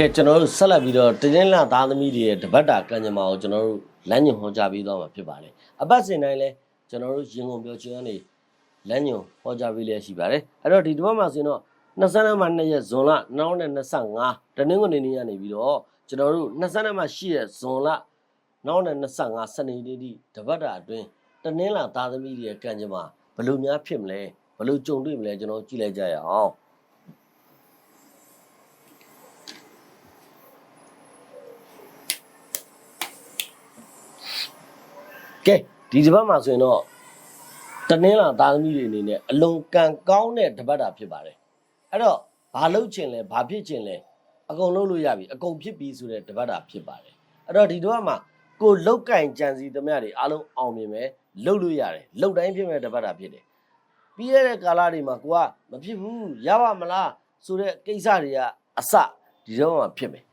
ကဲကျွန်တော်တို့ဆက်လက်ပြီးတော့တင်းတင်းလာသားသမီးတွေရဲ့တပတ်တာကံကြမ္မာကိုကျွန်တော်တို့လမ်းညွှန်ဟောကြားပေးသွားမှာဖြစ်ပါတယ်အပတ်စဉ်တိုင်းလဲကျွန်တော်တို့ရင်ကုန်ပြောချင်းကနေလမ်းညွှန်ဟောကြားပေးလျက်ရှိပါတယ်အဲ့တော့ဒီတစ်ပတ်မှာဆိုရင်တော့22မှ2ရက်ဇွန်လ2025တနင်္ဂနွေနေ့ကနေပြီးတော့ကျွန်တော်တို့22မှ8ရက်ဇွန်လ2025စနေနေ့ဒီတပတ်တာအတွင်းတနင်္လာသားသမီးတွေရဲ့ကံကြမ္မာဘယ်လိုများဖြစ်မလဲဘယ်လိုကြုံတွေ့မလဲကျွန်တော်ကြည့်လိုက်ကြရအောင် ကဲဒီတစ်ပတ်မှာဆိုရင်တော့တနင်္လာသားသမီးတွေအနေနဲ့အလွန်ကံကောင်းတဲ့တစ်ပတ်တာဖြစ်ပါတယ်အဲ့တော့ဘာလုပ်ချင်လဲဘာဖြစ်ချင်လဲအကုန်လုပ်လို့ရပြီအကုန်ဖြစ်ပြီဆိုတဲ့တစ်ပတ်တာဖြစ်ပါတယ်အဲ့တော့ဒီတစ်ပတ်မှာကိုလုတ်ကင်ကြံစီသမျှတွေအားလုံးအောင်မြင်မယ်လုပ်လို့ရတယ်လုတ်တိုင်းဖြစ်မဲ့တစ်ပတ်တာဖြစ်တယ်ပြီးရတဲ့ကာလတွေမှာကိုကမဖြစ်ဘူးရပါမလားဆိုတဲ့ကိစ္စတွေကအစဒီတော့မှဖြစ်မယ်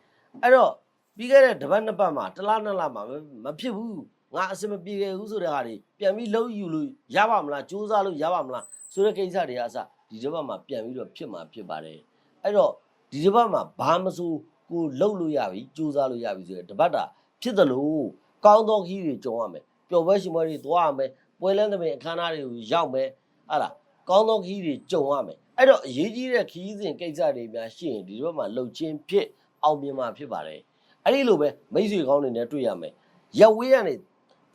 အဲ့တော့ပြီးခဲ့တဲ့တစ်ပတ်နှစ်ပတ်မှာတစ်လားနှစ်လားမှာမဖြစ်ဘူး ငါအစမပြေခဲ့ဘူးဆိုတဲ့ဟာတွေပြန်ပြီးလုံးယူလို့ရပါမလားစူးစမ်းလို့ရပါမလားဆိုတဲ့ကိစ္စတွေကအစဒီတစ်ပတ်မှာပြန်ပြီးတော့ဖြစ်မှာဖြစ်ပါတယ်အဲ့တော့ဒီတစ်ပတ်မှာဘာမစိုးကိုလှုပ်လို့ရပြီစူးစမ်းလို့ရပြီဆိုတဲ့တပတ်တာဖြစ်တယ်လို့ကောင်းသောခီးတွေကြုံရမယ်ပျော်ပွဲရှင်ပွဲတွေသွားရမယ်ပွဲလန်းတဲ့ပင်အခမ်းအနားတွေကိုရောက်မယ်ဟာလားကောင်းသောခီးတွေကြုံရမယ်အဲ့တော့အရေးကြီးတဲ့ခီးစဉ်ကိစ္စတွေများရှိရင်ဒီတစ်ပတ်မှာလှုပ်ချင်းဖြစ်အောင်မြင်မှာဖြစ်ပါတယ်အဲ့ဒီလိုပဲမိတ်ဆွေကောင်းတွေနဲ့တွေ့ရမယ်ရက်ဝေးကနေ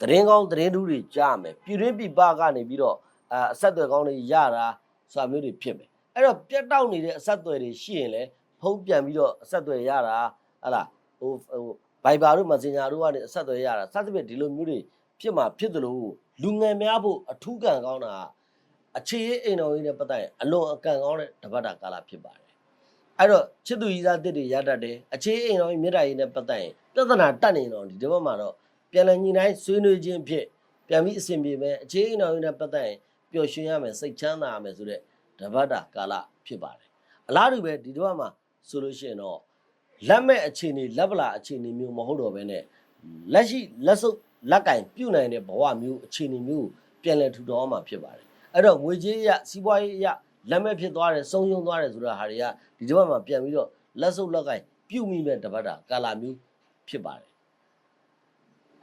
သတင်းကောင်းသတင်းထူးတွေကြားမယ်ပြည်တွင်းပြည်ပကနေပြီးတော့အာအဆက်အသွယ်ကောင်းတွေရတာဆိုတာမျိုးတွေဖြစ်မယ်အဲ့တော့ပြတ်တောက်နေတဲ့အဆက်အသွယ်တွေရှိရင်လည်းဖုံးပြန်ပြီးတော့အဆက်အသွယ်ရတာဟလာဟိုဟိုဘိုင်ဘာတို့မက်ဆင်ဂျာတို့ကနေအဆက်အသွယ်ရတာစသဖြင့်ဒီလိုမျိုးတွေဖြစ်မှာဖြစ်တယ်လို့လူငယ်များဖို့အထူးကံကောင်းတာအခြေရေးအိမ်တော်ကြီးနဲ့ပတ်သက်ရင်အလွန်အကန့်ကောင်းတဲ့တပတ်တာကာလဖြစ်ပါတယ်အဲ့တော့ချစ်သူကြီးသားတစ်တွေရတတ်တယ်အခြေရေးအိမ်တော်ကြီးမြေတားကြီးနဲ့ပတ်သက်ရင်ပြဿနာတက်နေတော့ဒီတစ်ပတ်မှာတော့ ပြန်လည်ညီတိုင်းဆွေးနွေးခြင်းဖြင့်ပြန်ပြီးအစဉ်ပြေမယ်အခြေအနေတော်ရင်းနဲ့ပတ်သက်ရင်ပျော်ရွှင်ရမယ်စိတ်ချမ်းသာရမယ်ဆိုတဲ့တပတ်တာကာလဖြစ်ပါတယ်အလားတူပဲဒီတစ်ပတ်မှာဆိုလို့ရှိရင်တော့လက်မဲ့အခြေအနေလက်ပလာအခြေအနေမျိုးမဟုတ်တော့ဘဲနဲ့လက်ရှိလက်စုပ်လက်ကင်ပြုတ်နိုင်တဲ့ဘဝမျိုးအခြေအနေမျိုးပြန်လည်ထူထောင်ရမှာဖြစ်ပါတယ်အဲ့တော့ငွေကြေးအရစီးပွားရေးအရလက်မဲ့ဖြစ်သွားတယ်ဆုံးယုံသွားတယ်ဆိုတဲ့ဟာတွေကဒီတစ်ပတ်မှာပြန်ပြီးတော့လက်စုပ်လက်ကင်ပြုတ်မိမဲ့တပတ်တာကာလမျိုးဖြစ်ပါတယ်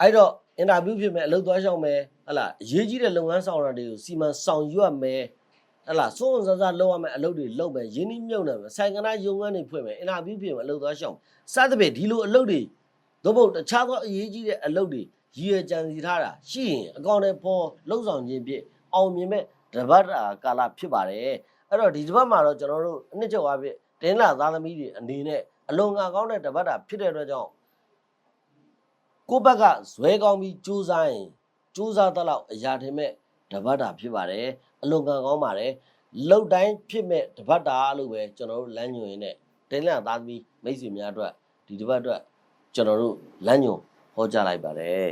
အဲ့တော့အင်တာဗျူးဖြစ်မယ်အလုပ်သွားရှောက်မယ်ဟလာအရေးကြီးတဲ့လုပ်ငန်းဆောင်ရတွေကိုစီမံဆောင်ရွက်မယ်ဟလာစိုးဝန်စားစားလုပ်ရမယ်အလုပ်တွေလုပ်မယ်ရင်းနှီးမြုပ်နှံမယ်ဆိုင်ကနာရုံငန်းတွေဖွင့်မယ်အင်တာဗျူးဖြစ်မယ်အလုပ်သွားရှောက်မယ်စသဖြင့်ဒီလိုအလုပ်တွေသို့မဟုတ်တခြားသောအရေးကြီးတဲ့အလုပ်တွေရည်ရွယ်ကြံစီထားတာရှိရင်အကောင့်တွေပေါ်လှုပ်ဆောင်ခြင်းဖြင့်အောင်မြင်မဲ့တပတ်တာကာလဖြစ်ပါတယ်အဲ့တော့ဒီတစ်ပတ်မှာတော့ကျွန်တော်တို့အနှစ်ချုပ်အဖြစ်တင်းလာသားသမီးတွေအနေနဲ့အလွန်ငါကောင်းတဲ့တပတ်တာဖြစ်တဲ့အတွက်ကြောင့် ကိုယ့်ဘက်ကဇွဲကောင်းပြီးစူးစမ်းရင်စူးစမ်းတလောက်အရာထင်မဲ့တပတ်တာဖြစ်ပါတယ်အလွန်ကံကောင်းပါတယ်လောက်တိုင်းဖြစ်မဲ့တပတ်တာလို့ပဲကျွန်တော်တို့လမ်းညွှန်ရင်းနဲ့တင်းလန့်သားသမီးမိတ်ဆွေများအတွက်ဒီတပတ်အတွက်ကျွန်တော်တို့လမ်းညွှန်ဟောကြားလိုက်ပါတယ်